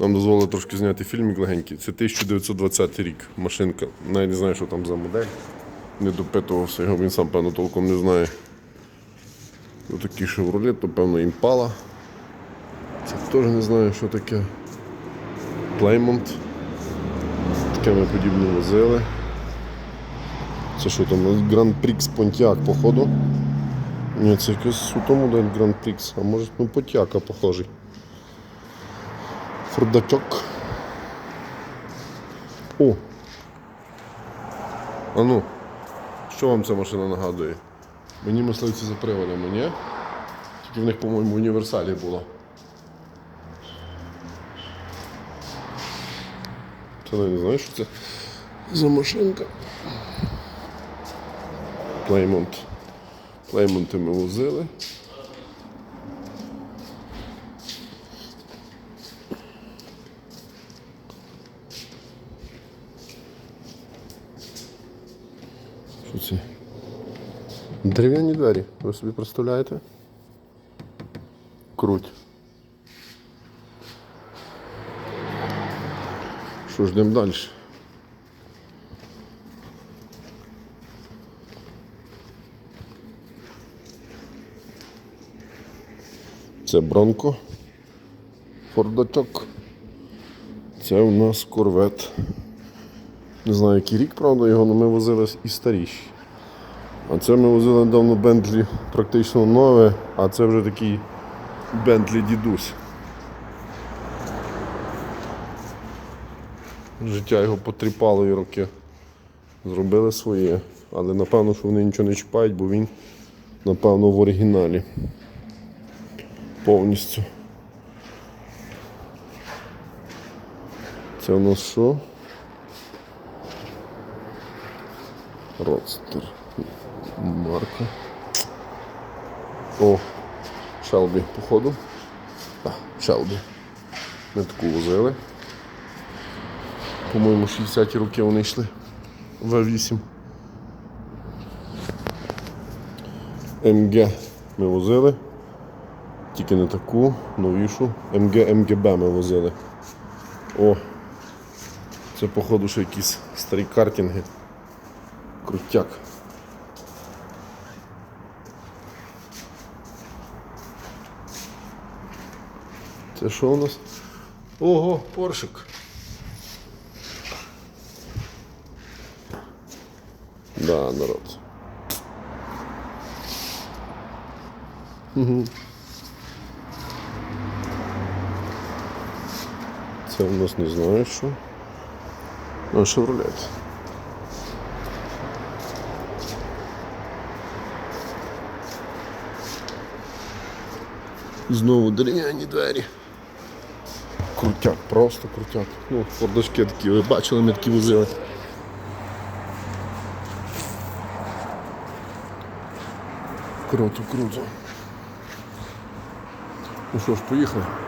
Нам дозволили трошки зняти фільмик легенький. Це 1920 рік. Машинка. Навіть не знаю, що там за модель. Не допитувався його, він сам, певно, толком не знає. Ось такий шевролет, то певно імпала. Це теж не знаю, що таке. Плеймонт. Таке ми подібне возили. Це що там? Гранд Прікс Понтіак, походу. Ні, це якийсь суто модель Гранд Прікс, а може ну Понтіака похожий. Фордачок. О! А ну, що вам ця машина нагадує? Мені мисливці за приводами, ні? Тільки в них, по-моєму, в універсалі було. Це не знаю, що це за машинка. Плеймонт. Плеймонти ми возили. Що це? Дерев'яні двері. Ви собі представляєте? Круть. Що ж йдемо далі? Це Бронко. Фордачок. Це у нас корвет. Не знаю, який рік, правда, його, але ми возили і старіші. А це ми возили недавно Бентлі практично нове, а це вже такий Бентлі дідусь. Життя його потріпало і роки. Зробили своє. Але напевно, що вони нічого не чіпають, бо він, напевно, в оригіналі. Повністю. Це у нас що? Родстер. Марка. О, Шелбі, походу. Так, Шелбі. Ми таку возили. По-моєму, 60-ті роки вони йшли. В8. МГ ми возили. Тільки не таку, новішу. МГ МГБ ми возили. О! Це походу ще якісь старі картинги. Крутяк. Це що у нас? Ого, поршик. Да, народ. Угу. Це у нас не знаю що. А, шевролет. Знову дерев'яні двері. Крутяк, просто крутяк. Ну, Фордочки такі, ви бачили, ми такі возили. Круто, круто. Ну що ж, поїхали.